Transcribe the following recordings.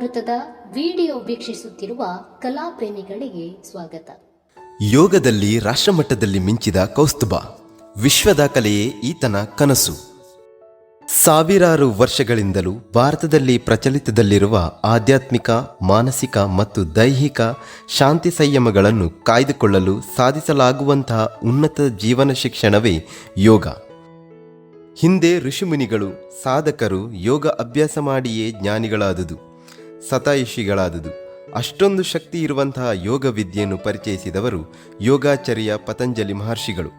ಕಲಾಮೃತದ video ವೀಕ್ಷಿಸುತ್ತಿರುವ ಕಲಾಪ್ರೇಮಿಗಳಿಗೆ ಸ್ವಾಗತ. ಯೋಗದಲ್ಲಿ ರಾಷ್ಟ್ರಮಟ್ಟದಲ್ಲಿ ಮಿಂಚಿದ ಕೌಸ್ತುಭ ವಿಶ್ವದಾಖಲೆಯೇ ಈತನ ಕನಸು. ಸಾವಿರಾರು ವರ್ಷಗಳಿಂದಲೂ ಭಾರತದಲ್ಲಿ ಪ್ರಚಲಿತದಲ್ಲಿರುವ ಆಧ್ಯಾತ್ಮಿಕ, ಮಾನಸಿಕ ಮತ್ತು ದೈಹಿಕ ಶಾಂತಿ ಸಂಯಮಗಳನ್ನು ಕಾಯ್ದುಕೊಳ್ಳಲು ಸಾಧಿಸಲಾಗುವಂತಹ ಉನ್ನತ ಜೀವನ ಶಿಕ್ಷಣವೇ ಯೋಗ. ಹಿಂದೆ ಋಷಿಮುನಿಗಳು ಸಾಧಕರು ಯೋಗ ಅಭ್ಯಾಸ ಮಾಡಿಯೇ ಜ್ಞಾನಿಗಳಾದುದು. ಸತಾಯುಷಿಗಳಾದುದು. ಅಷ್ಟೊಂದು ಶಕ್ತಿ ಇರುವಂತಹ ಯೋಗ ವಿದ್ಯೆಯನ್ನು ಪರಿಚಯಿಸಿದವರು ಯೋಗಾಚಾರ್ಯ ಪತಂಜಲಿ ಮಹರ್ಷಿಗಳು.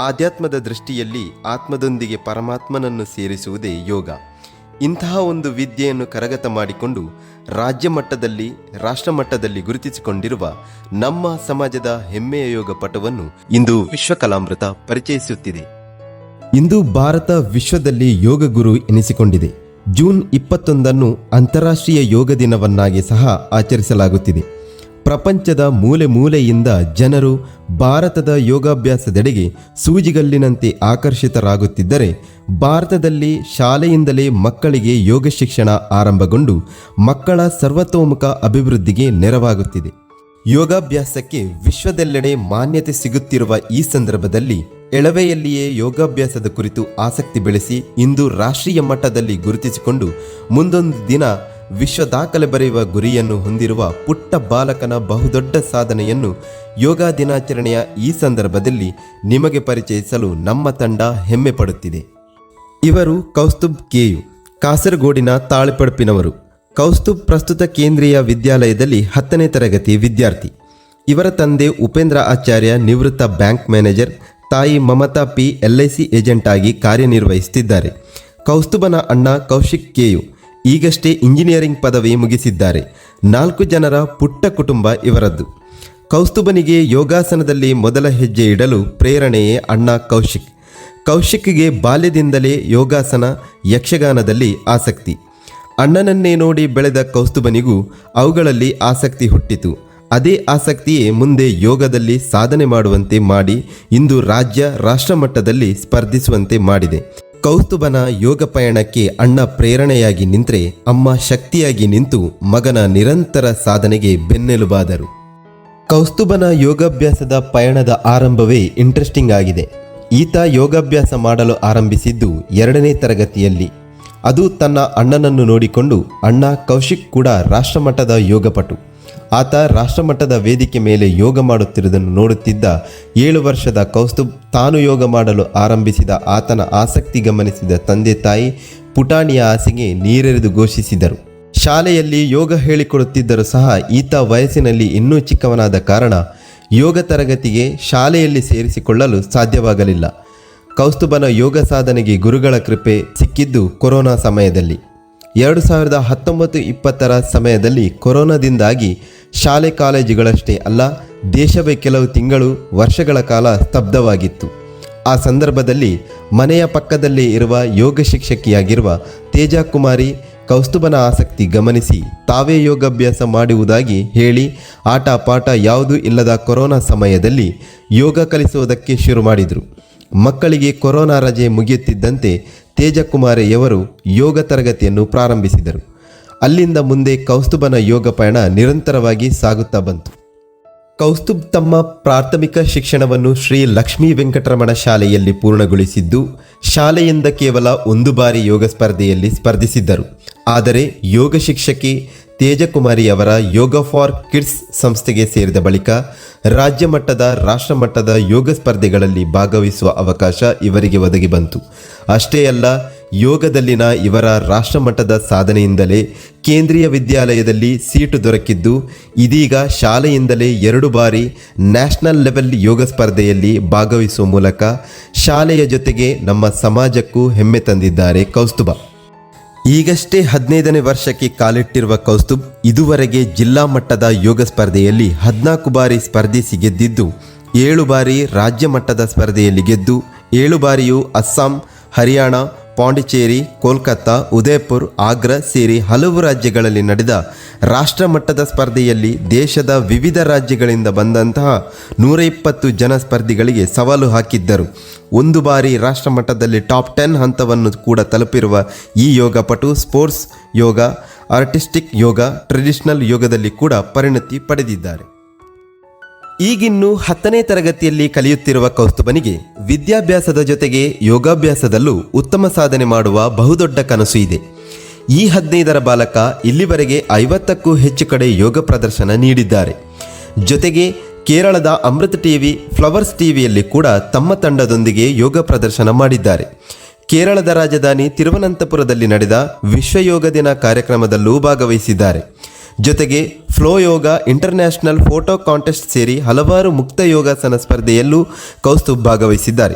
ಆಧ್ಯಾತ್ಮದ ದೃಷ್ಟಿಯಲ್ಲಿ ಆತ್ಮದೊಂದಿಗೆ ಪರಮಾತ್ಮನನ್ನು ಸೇರಿಸುವುದೇ ಯೋಗ. ಇಂತಹ ಒಂದು ವಿದ್ಯೆಯನ್ನು ಕರಗತ ಮಾಡಿಕೊಂಡು ರಾಜ್ಯ ಮಟ್ಟದಲ್ಲಿ, ರಾಷ್ಟ್ರ ಮಟ್ಟದಲ್ಲಿ ಗುರುತಿಸಿಕೊಂಡಿರುವ ನಮ್ಮ ಸಮಾಜದ ಹೆಮ್ಮೆಯ ಯೋಗ ಪಟವನ್ನು ಇಂದು ವಿಶ್ವಕಲಾಮೃತ ಪರಿಚಯಿಸುತ್ತಿದೆ. ಇಂದು ಭಾರತ ವಿಶ್ವದಲ್ಲಿ ಯೋಗ ಗುರು ಎನಿಸಿಕೊಂಡಿದೆ. ಜೂನ್ ಇಪ್ಪತ್ತೊಂದನ್ನು ಅಂತಾರಾಷ್ಟ್ರೀಯ ಯೋಗ ದಿನವನ್ನಾಗಿ ಸಹ ಆಚರಿಸಲಾಗುತ್ತಿದೆ. ಪ್ರಪಂಚದ ಮೂಲೆ ಮೂಲೆಯಿಂದ ಜನರು ಭಾರತದ ಯೋಗಾಭ್ಯಾಸದೆಡೆಗೆ ಸೂಜಿಗಲ್ಲಿನಂತೆ ಆಕರ್ಷಿತರಾಗುತ್ತಿದ್ದರೆ, ಭಾರತದಲ್ಲಿ ಶಾಲೆಯಿಂದಲೇ ಮಕ್ಕಳಿಗೆ ಯೋಗ ಶಿಕ್ಷಣ ಆರಂಭಗೊಂಡು ಮಕ್ಕಳ ಸರ್ವತೋಮುಖ ಅಭಿವೃದ್ಧಿಗೆ ನೆರವಾಗುತ್ತಿದೆ. ಯೋಗಾಭ್ಯಾಸಕ್ಕೆ ವಿಶ್ವದೆಲ್ಲೆಡೆ ಮಾನ್ಯತೆ ಸಿಗುತ್ತಿರುವ ಈ ಸಂದರ್ಭದಲ್ಲಿ ಎಳವೆಯಲ್ಲಿಯೇ ಯೋಗಾಭ್ಯಾಸದ ಕುರಿತು ಆಸಕ್ತಿ ಬೆಳೆಸಿ ಇಂದು ರಾಷ್ಟ್ರೀಯ ಮಟ್ಟದಲ್ಲಿ ಗುರುತಿಸಿಕೊಂಡು ಮುಂದೊಂದು ದಿನ ವಿಶ್ವ ದಾಖಲೆ ಬರೆಯುವ ಗುರಿಯನ್ನು ಹೊಂದಿರುವ ಪುಟ್ಟ ಬಾಲಕನ ಬಹುದೊಡ್ಡ ಸಾಧನೆಯನ್ನು ಯೋಗ ದಿನಾಚರಣೆಯ ಈ ಸಂದರ್ಭದಲ್ಲಿ ನಿಮಗೆ ಪರಿಚಯಿಸಲು ನಮ್ಮ ತಂಡ ಹೆಮ್ಮೆ ಪಡುತ್ತಿದೆ. ಇವರು ಕೌಸ್ತುಬ್ ಕೆಯು, ಕಾಸರಗೋಡಿನ ತಾಳಿಪಡುಪಿನವರು. ಕೌಸ್ತುಬ್ ಪ್ರಸ್ತುತ ಕೇಂದ್ರೀಯ ವಿದ್ಯಾಲಯದಲ್ಲಿ ಹತ್ತನೇ ತರಗತಿ ವಿದ್ಯಾರ್ಥಿ. ಇವರ ತಂದೆ ಉಪೇಂದ್ರ ಆಚಾರ್ಯ ನಿವೃತ್ತ ಬ್ಯಾಂಕ್ ಮ್ಯಾನೇಜರ್ ತಾಯಿ ಮಮತಾ ಪಿ ಎಲ್ಐಸಿ ಏಜೆಂಟ್ ಆಗಿ ಕಾರ್ಯನಿರ್ವಹಿಸುತ್ತಿದ್ದಾರೆ. ಕೌಸ್ತುಬನ ಅಣ್ಣ ಕೌಶಿಕ್ ಕೆಯು ಈಗಷ್ಟೇ ಇಂಜಿನಿಯರಿಂಗ್ ಪದವಿ ಮುಗಿಸಿದ್ದಾರೆ. ನಾಲ್ಕು ಜನರ ಪುಟ್ಟ ಕುಟುಂಬ ಇವರದ್ದು. ಕೌಸ್ತುಬನಿಗೆ ಯೋಗಾಸನದಲ್ಲಿ ಮೊದಲ ಹೆಜ್ಜೆ ಇಡಲು ಪ್ರೇರಣೆಯೇ ಅಣ್ಣ ಕೌಶಿಕ್. ಕೌಶಿಕ್ಗೆ ಬಾಲ್ಯದಿಂದಲೇ ಯೋಗಾಸನ ಯಕ್ಷಗಾನದಲ್ಲಿ ಆಸಕ್ತಿ. ಅಣ್ಣನನ್ನೇ ನೋಡಿ ಬೆಳೆದ ಕೌಸ್ತುಬನಿಗೂ ಅವುಗಳಲ್ಲಿ ಆಸಕ್ತಿ ಹುಟ್ಟಿತು. ಅದೇ ಆಸಕ್ತಿಯೇ ಮುಂದೆ ಯೋಗದಲ್ಲಿ ಸಾಧನೆ ಮಾಡುವಂತೆ ಮಾಡಿ ಇಂದು ರಾಜ್ಯ ರಾಷ್ಟ್ರಮಟ್ಟದಲ್ಲಿ ಸ್ಪರ್ಧಿಸುವಂತೆ ಮಾಡಿದೆ. ಕೌಸ್ತುಬನ ಯೋಗ ಪಯಣಕ್ಕೆ ಅಣ್ಣ ಪ್ರೇರಣೆಯಾಗಿ ನಿಂತರೆ ಅಮ್ಮ ಶಕ್ತಿಯಾಗಿ ನಿಂತು ಮಗನ ನಿರಂತರ ಸಾಧನೆಗೆ ಬೆನ್ನೆಲುಬಾದರು. ಕೌಸ್ತುಬನ ಯೋಗಾಭ್ಯಾಸದ ಪಯಣದ ಆರಂಭವೇ ಇಂಟ್ರೆಸ್ಟಿಂಗ್ ಆಗಿದೆ. ಈತ ಯೋಗಾಭ್ಯಾಸ ಮಾಡಲು ಆರಂಭಿಸಿದ್ದು ಎರಡನೇ ತರಗತಿಯಲ್ಲಿ. ಅದು ತನ್ನ ಅಣ್ಣನನ್ನು ನೋಡಿಕೊಂಡು ಅಣ್ಣ ಕೌಶಿಕ್ ಕೂಡ ರಾಷ್ಟ್ರಮಟ್ಟದ ಯೋಗಪಟು. ಆತ ರಾಷ್ಟ್ರಮಟ್ಟದ ವೇದಿಕೆ ಮೇಲೆ ಯೋಗ ಮಾಡುತ್ತಿರುವುದನ್ನು ನೋಡುತ್ತಿದ್ದ ಏಳು ವರ್ಷದ ಕೌಸ್ತುಬ್ ತಾನು ಯೋಗ ಮಾಡಲು ಆರಂಭಿಸಿದ ಆತನ ಆಸಕ್ತಿ ಗಮನಿಸಿದ ತಂದೆ ತಾಯಿ ಪುಟಾಣಿಯ ಆಸೆಗೆ ನೀರೆರೆದು ಘೋಷಿಸಿದರು. ಶಾಲೆಯಲ್ಲಿ ಯೋಗ ಹೇಳಿಕೊಡುತ್ತಿದ್ದರೂ ಸಹ ಈತ ವಯಸ್ಸಿನಲ್ಲಿ ಇನ್ನೂ ಚಿಕ್ಕವನಾದ ಕಾರಣ ಯೋಗ ತರಗತಿಗೆ ಶಾಲೆಯಲ್ಲಿ ಸೇರಿಸಿಕೊಳ್ಳಲು ಸಾಧ್ಯವಾಗಲಿಲ್ಲ. ಕೌಸ್ತುಬನ ಯೋಗ ಸಾಧನೆಗೆ ಗುರುಗಳ ಕೃಪೆ ಸಿಕ್ಕಿದ್ದು ಕೊರೋನಾ ಸಮಯದಲ್ಲಿ. ಎರಡು ಸಾವಿರದ ಹತ್ತೊಂಬತ್ತು ಇಪ್ಪತ್ತರ ಸಮಯದಲ್ಲಿ ಕೊರೋನಾದಿಂದಾಗಿ ಶಾಲೆ ಕಾಲೇಜುಗಳಷ್ಟೇ ಅಲ್ಲ, ದೇಶವೇ ಕೆಲವು ತಿಂಗಳು, ವರ್ಷಗಳ ಕಾಲ ಸ್ತಬ್ಧವಾಗಿತ್ತು. ಆ ಸಂದರ್ಭದಲ್ಲಿ ಮನೆಯ ಪಕ್ಕದಲ್ಲಿ ಇರುವ ಯೋಗ ಶಿಕ್ಷಕಿಯಾಗಿರುವ ತೇಜಾ ಕುಮಾರಿ ಕೌಸ್ತುಭನ ಆಸಕ್ತಿ ಗಮನಿಸಿ ತಾವೇ ಯೋಗಾಭ್ಯಾಸ ಮಾಡುವುದಾಗಿ ಹೇಳಿ ಆಟ ಪಾಠ ಯಾವುದೂ ಇಲ್ಲದ ಕೊರೋನಾ ಸಮಯದಲ್ಲಿ ಯೋಗ ಕಲಿಸುವುದಕ್ಕೆ ಶುರು ಮಾಡಿದರು. ಮಕ್ಕಳಿಗೆ ಕೊರೋನಾ ರಜೆ ಮುಗಿಯುತ್ತಿದ್ದಂತೆ ತೇಜಕುಮಾರಿಯವರು ಯೋಗ ತರಗತಿಯನ್ನು ಪ್ರಾರಂಭಿಸಿದರು. ಅಲ್ಲಿಂದ ಮುಂದೆ ಕೌಸ್ತುಬನ ಯೋಗ ಪಯಣ ನಿರಂತರವಾಗಿ ಸಾಗುತ್ತಾ ಬಂತು. ಕೌಸ್ತುಬ್ ತಮ್ಮ ಪ್ರಾಥಮಿಕ ಶಿಕ್ಷಣವನ್ನು ಶ್ರೀ ಲಕ್ಷ್ಮೀ ವೆಂಕಟರಮಣ ಶಾಲೆಯಲ್ಲಿ ಪೂರ್ಣಗೊಳಿಸಿದ್ದು, ಶಾಲೆಯಿಂದ ಕೇವಲ ಒಂದು ಬಾರಿ ಯೋಗ ಸ್ಪರ್ಧೆಯಲ್ಲಿ ಸ್ಪರ್ಧಿಸಿದ್ದರು. ಆದರೆ ಯೋಗ ಶಿಕ್ಷಕಿ ತೇಜಕುಮಾರಿ ಅವರ ಯೋಗ ಫಾರ್ ಕಿಡ್ಸ್ ಸಂಸ್ಥೆಗೆ ಸೇರಿದ ಬಳಿಕ ರಾಜ್ಯ ಮಟ್ಟದ, ರಾಷ್ಟ್ರ ಮಟ್ಟದ ಯೋಗ ಸ್ಪರ್ಧೆಗಳಲ್ಲಿ ಭಾಗವಹಿಸುವ ಅವಕಾಶ ಇವರಿಗೆ ಒದಗಿ ಬಂತು. ಅಷ್ಟೇ ಅಲ್ಲ, ಯೋಗದಲ್ಲಿನ ಇವರ ರಾಷ್ಟ್ರಮಟ್ಟದ ಸಾಧನೆಯಿಂದಲೇ ಕೇಂದ್ರೀಯ ವಿದ್ಯಾಲಯದಲ್ಲಿ ಸೀಟು ದೊರಕಿದ್ದು, ಇದೀಗ ಶಾಲೆಯಿಂದಲೇ ಎರಡು ಬಾರಿ ನ್ಯಾಷನಲ್ ಲೆವೆಲ್ ಯೋಗ ಸ್ಪರ್ಧೆಯಲ್ಲಿ ಭಾಗವಹಿಸುವ ಮೂಲಕ ಶಾಲೆಯ ಜೊತೆಗೆ ನಮ್ಮ ಸಮಾಜಕ್ಕೂ ಹೆಮ್ಮೆ ತಂದಿದ್ದಾರೆ ಕೌಸ್ತುಭ. ಈಗಷ್ಟೇ ಹದಿನೈದನೇ ವರ್ಷಕ್ಕೆ ಕಾಲಿಟ್ಟಿರುವ ಕೌಸ್ತುಬ್ ಇದುವರೆಗೆ ಜಿಲ್ಲಾ ಮಟ್ಟದ ಯೋಗ ಸ್ಪರ್ಧೆಯಲ್ಲಿ ಹದಿನಾಲ್ಕು ಬಾರಿ ಸ್ಪರ್ಧಿಸಿ ಗೆದ್ದಿದ್ದು, ಏಳು ಬಾರಿ ರಾಜ್ಯ ಮಟ್ಟದ ಸ್ಪರ್ಧೆಯಲ್ಲಿ ಗೆದ್ದು, ಏಳು ಬಾರಿಯೂ ಅಸ್ಸಾಂ, ಹರಿಯಾಣ ಪಾಂಡಿಚೇರಿ, ಕೋಲ್ಕತ್ತಾ, ಉದಯಪುರ್, ಆಗ್ರಾ ಸೇರಿ ಹಲವು ರಾಜ್ಯಗಳಲ್ಲಿ ನಡೆದ ರಾಷ್ಟ್ರಮಟ್ಟದ ಸ್ಪರ್ಧೆಯಲ್ಲಿ ದೇಶದ ವಿವಿಧ ರಾಜ್ಯಗಳಿಂದ ಬಂದಂತಹ ನೂರ ಇಪ್ಪತ್ತು ಜನ ಸ್ಪರ್ಧಿಗಳಿಗೆ ಸವಾಲು ಹಾಕಿದ್ದರು. ಒಂದು ಬಾರಿ ರಾಷ್ಟ್ರಮಟ್ಟದಲ್ಲಿ ಟಾಪ್ ಟೆನ್ ಹಂತವನ್ನು ಕೂಡ ತಲುಪಿರುವ ಈ ಯೋಗಪಟು sports yoga, artistic yoga, traditional ಯೋಗದಲ್ಲಿ ಕೂಡ ಪರಿಣತಿ ಪಡೆದಿದ್ದಾರೆ. ಈಗಿನ್ನು ಹತ್ತನೇ ತರಗತಿಯಲ್ಲಿ ಕಲಿಯುತ್ತಿರುವ ಕೌಸ್ತುಭನಿಗೆ ವಿದ್ಯಾಭ್ಯಾಸದ ಜೊತೆಗೆ ಯೋಗಾಭ್ಯಾಸದಲ್ಲೂ ಉತ್ತಮ ಸಾಧನೆ ಮಾಡುವ ಬಹುದೊಡ್ಡ ಕನಸು ಇದೆ. ಈ ಹದಿನೈದರ ಬಾಲಕ ಇಲ್ಲಿವರೆಗೆ ಐವತ್ತಕ್ಕೂ ಹೆಚ್ಚು ಕಡೆ ಯೋಗ ಪ್ರದರ್ಶನ ನೀಡಿದ್ದಾರೆ. ಜೊತೆಗೆ ಕೇರಳದ ಅಮೃತ ಟಿವಿ, ಫ್ಲವರ್ಸ್ ಟಿವಿಯಲ್ಲಿ ಕೂಡ ತಮ್ಮ ತಂಡದೊಂದಿಗೆ ಯೋಗ ಪ್ರದರ್ಶನ ಮಾಡಿದ್ದಾರೆ. ಕೇರಳದ ರಾಜಧಾನಿ ತಿರುವನಂತಪುರದಲ್ಲಿ ನಡೆದ ವಿಶ್ವ ಯೋಗ ದಿನ ಕಾರ್ಯಕ್ರಮದಲ್ಲೂ ಭಾಗವಹಿಸಿದ್ದಾರೆ. ಜೊತೆಗೆ flow yoga international photo contest ಸೇರಿ ಹಲವಾರು ಮುಕ್ತ ಯೋಗಾಸನ ಸ್ಪರ್ಧೆಯಲ್ಲೂ ಕೌಸ್ತುಬ್ ಭಾಗವಹಿಸಿದ್ದಾರೆ.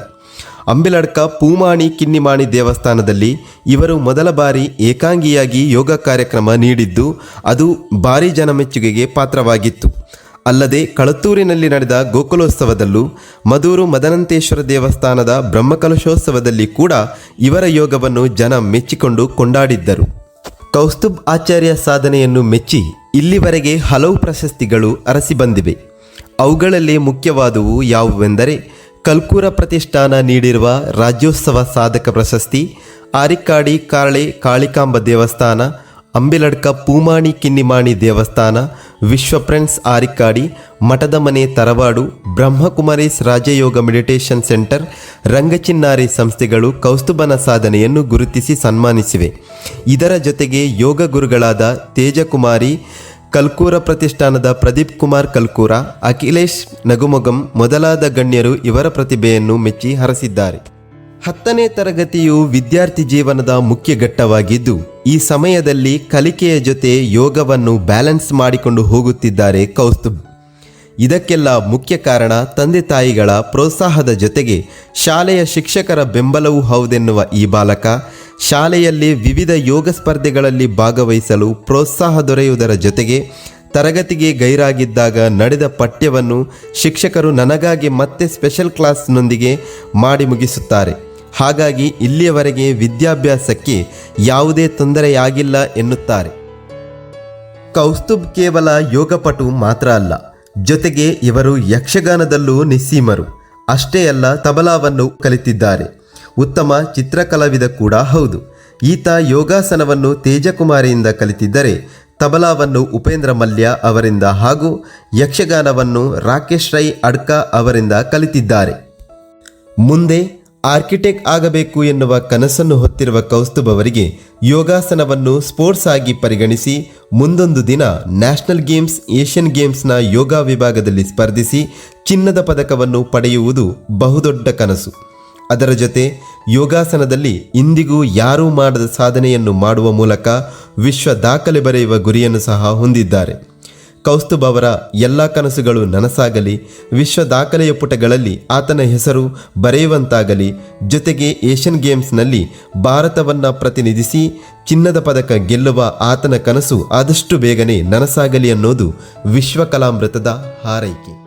ಅಂಬಿಲಡ್ಕ ಪೂಮಾಣಿ ಕಿನ್ನಿಮಾಣಿ ದೇವಸ್ಥಾನದಲ್ಲಿ ಇವರು ಮೊದಲ ಬಾರಿ ಏಕಾಂಗಿಯಾಗಿ ಯೋಗ ಕಾರ್ಯಕ್ರಮ ನೀಡಿದ್ದು ಅದು ಭಾರಿ ಜನಮೆಚ್ಚುಗೆಗೆ ಪಾತ್ರವಾಗಿತ್ತು. ಅಲ್ಲದೆ ಕಳತ್ತೂರಿನಲ್ಲಿ ನಡೆದ ಗೋಕುಲೋತ್ಸವದಲ್ಲೂ ಮದೂರು ಮದನಂತೇಶ್ವರ ದೇವಸ್ಥಾನದ ಬ್ರಹ್ಮಕಲಶೋತ್ಸವದಲ್ಲಿ ಕೂಡ ಇವರ ಯೋಗವನ್ನು ಜನ ಮೆಚ್ಚಿಕೊಂಡು ಕೊಂಡಾಡಿದ್ದರು. ಕೌಸ್ತುಭ್ ಆಚಾರ್ಯ ಸಾಧನೆಯನ್ನು ಮೆಚ್ಚಿ ಇಲ್ಲಿವರೆಗೆ ಹಲವು ಪ್ರಶಸ್ತಿಗಳು ಅರಸಿ ಬಂದಿವೆ. ಅವುಗಳಲ್ಲಿ ಮುಖ್ಯವಾದವು ಯಾವುವೆಂದರೆ ಕಲ್ಕೂರ ಪ್ರತಿಷ್ಠಾನ ನೀಡಿರುವ ರಾಜ್ಯೋತ್ಸವ ಸಾಧಕ ಪ್ರಶಸ್ತಿ ಆರಿಕ್ಕಾಡಿ ಕಾರ್ಳೆ ಕಾಳಿಕಾಂಬ ದೇವಸ್ಥಾನ, ಅಂಬಿಲಡ್ಕ ಪೂಮಾಣಿ ಕಿನ್ನಿಮಾಣಿ ದೇವಸ್ಥಾನ ವಿಶ್ವ ಫ್ರೆಂಡ್ಸ್ ಆರಿಕ್ಕಾಡಿ ಮಠದ ಮನೆ ತರವಾಡು ಬ್ರಹ್ಮಕುಮಾರೀಸ್ ರಾಜಯೋಗ ಮೆಡಿಟೇಷನ್ ಸೆಂಟರ್, ರಂಗಚಿನ್ನಾರಿ ಸಂಸ್ಥೆಗಳು ಕೌಸ್ತುಬನ ಸಾಧನೆಯನ್ನು ಗುರುತಿಸಿ ಸನ್ಮಾನಿಸಿವೆ. ಇದರ ಜೊತೆಗೆ ಯೋಗ ಗುರುಗಳಾದ ತೇಜಕುಮಾರಿ, ಕಲ್ಕೂರ ಪ್ರತಿಷ್ಠಾನದ ಪ್ರದೀಪ್ ಕುಮಾರ್ ಕಲ್ಕೂರ, ಅಖಿಲೇಶ್ ನಗುಮೊಗಂ ಮೊದಲಾದ ಗಣ್ಯರು ಇವರ ಪ್ರತಿಭೆಯನ್ನು ಮೆಚ್ಚಿ ಹರಸಿದ್ದಾರೆ. ಹತ್ತನೇ ತರಗತಿಯು ವಿದ್ಯಾರ್ಥಿ ಜೀವನದ ಮುಖ್ಯ ಘಟ್ಟವಾಗಿದ್ದು, ಈ ಸಮಯದಲ್ಲಿ ಕಲಿಕೆಯ ಜೊತೆ ಯೋಗವನ್ನು ಬ್ಯಾಲೆನ್ಸ್ ಮಾಡಿಕೊಂಡು ಹೋಗುತ್ತಿದ್ದಾರೆ ಕೌಸ್ತುಬ್ ಇದಕ್ಕೆಲ್ಲ ಮುಖ್ಯ ಕಾರಣ ತಂದೆ ತಾಯಿಗಳ ಪ್ರೋತ್ಸಾಹದ ಜೊತೆಗೆ ಶಾಲೆಯ ಶಿಕ್ಷಕರ ಬೆಂಬಲವೂ ಹೌದೆನ್ನುವ ಈ ಬಾಲಕ, ಶಾಲೆಯಲ್ಲಿ ವಿವಿಧ ಯೋಗ ಸ್ಪರ್ಧೆಗಳಲ್ಲಿ ಭಾಗವಹಿಸಲು ಪ್ರೋತ್ಸಾಹ ದೊರೆಯುವುದರ ಜೊತೆಗೆ ತರಗತಿಗೆ ಗೈರಾಗಿದ್ದಾಗ ನಡೆದ ಪಠ್ಯವನ್ನು ಶಿಕ್ಷಕರು ನನಗಾಗಿ ಮತ್ತೆ ಸ್ಪೆಷಲ್ ಕ್ಲಾಸ್ನೊಂದಿಗೆ ಮಾಡಿ ಮುಗಿಸುತ್ತಾರೆ. ಹಾಗಾಗಿ ಇಲ್ಲಿಯವರೆಗೆ ವಿದ್ಯಾಭ್ಯಾಸಕ್ಕೆ ಯಾವುದೇ ತೊಂದರೆಯಾಗಿಲ್ಲ ಎನ್ನುತ್ತಾರೆ. ಕೌಸ್ತುಬ್ ಕೇವಲ ಯೋಗಪಟು ಮಾತ್ರ ಅಲ್ಲ, ಜೊತೆಗೆ ಇವರು ಯಕ್ಷಗಾನದಲ್ಲೂ ನಿಸ್ಸೀಮರು. ಅಷ್ಟೇ ಅಲ್ಲ, ತಬಲಾವನ್ನು ಕಲಿತಿದ್ದಾರೆ. ಉತ್ತಮ ಚಿತ್ರಕಲಾವಿದ ಕೂಡ ಹೌದು. ಈತ ಯೋಗಾಸನವನ್ನು ತೇಜಕುಮಾರಿಯಿಂದ ಕಲಿತಿದ್ದರೆ, ತಬಲಾವನ್ನು ಉಪೇಂದ್ರ ಮಲ್ಯ ಅವರಿಂದ ಹಾಗೂ ಯಕ್ಷಗಾನವನ್ನು ರಾಕೇಶ್ ರೈ ಅಡ್ಕ ಅವರಿಂದ ಕಲಿತಿದ್ದಾರೆ. ಮುಂದೆ ಆರ್ಕಿಟೆಕ್ಟ್ ಆಗಬೇಕು ಎನ್ನುವ ಕನಸನ್ನು ಹೊತ್ತಿರುವ ಕೌಸ್ತುಭ್ ಅವರಿಗೆ ಯೋಗಾಸನವನ್ನು ಸ್ಪೋರ್ಟ್ಸ್ ಆಗಿ ಪರಿಗಣಿಸಿ ಮುಂದೊಂದು ದಿನ ನ್ಯಾಷನಲ್ ಗೇಮ್ಸ್, ಏಷ್ಯನ್ ಗೇಮ್ಸ್ನ ಯೋಗ ವಿಭಾಗದಲ್ಲಿ ಸ್ಪರ್ಧಿಸಿ ಚಿನ್ನದ ಪದಕವನ್ನು ಪಡೆಯುವುದು ಬಹುದೊಡ್ಡ ಕನಸು. ಅದರ ಜೊತೆ ಯೋಗಾಸನದಲ್ಲಿ ಇಂದಿಗೂ ಯಾರೂ ಮಾಡದ ಸಾಧನೆಯನ್ನು ಮಾಡುವ ಮೂಲಕ ವಿಶ್ವ ದಾಖಲೆ ಬರೆಯುವ ಗುರಿಯನ್ನು ಸಹ ಹೊಂದಿದ್ದಾರೆ. ಕೌಸ್ತುಭ್ ಅವರ ಎಲ್ಲ ಕನಸುಗಳು ನನಸಾಗಲಿ, ವಿಶ್ವ ದಾಖಲೆಯ ಪುಟಗಳಲ್ಲಿ ಆತನ ಹೆಸರು ಬರೆಯುವಂತಾಗಲಿ, ಜೊತೆಗೆ ಏಷ್ಯನ್ ಗೇಮ್ಸ್ನಲ್ಲಿ ಭಾರತವನ್ನು ಪ್ರತಿನಿಧಿಸಿ ಚಿನ್ನದ ಪದಕ ಗೆಲ್ಲುವ ಆತನ ಕನಸು ಆದಷ್ಟು ಬೇಗನೆ ನನಸಾಗಲಿ ಅನ್ನೋದು ವಿಶ್ವಕಲಾಮೃತದ ಹಾರೈಕೆ.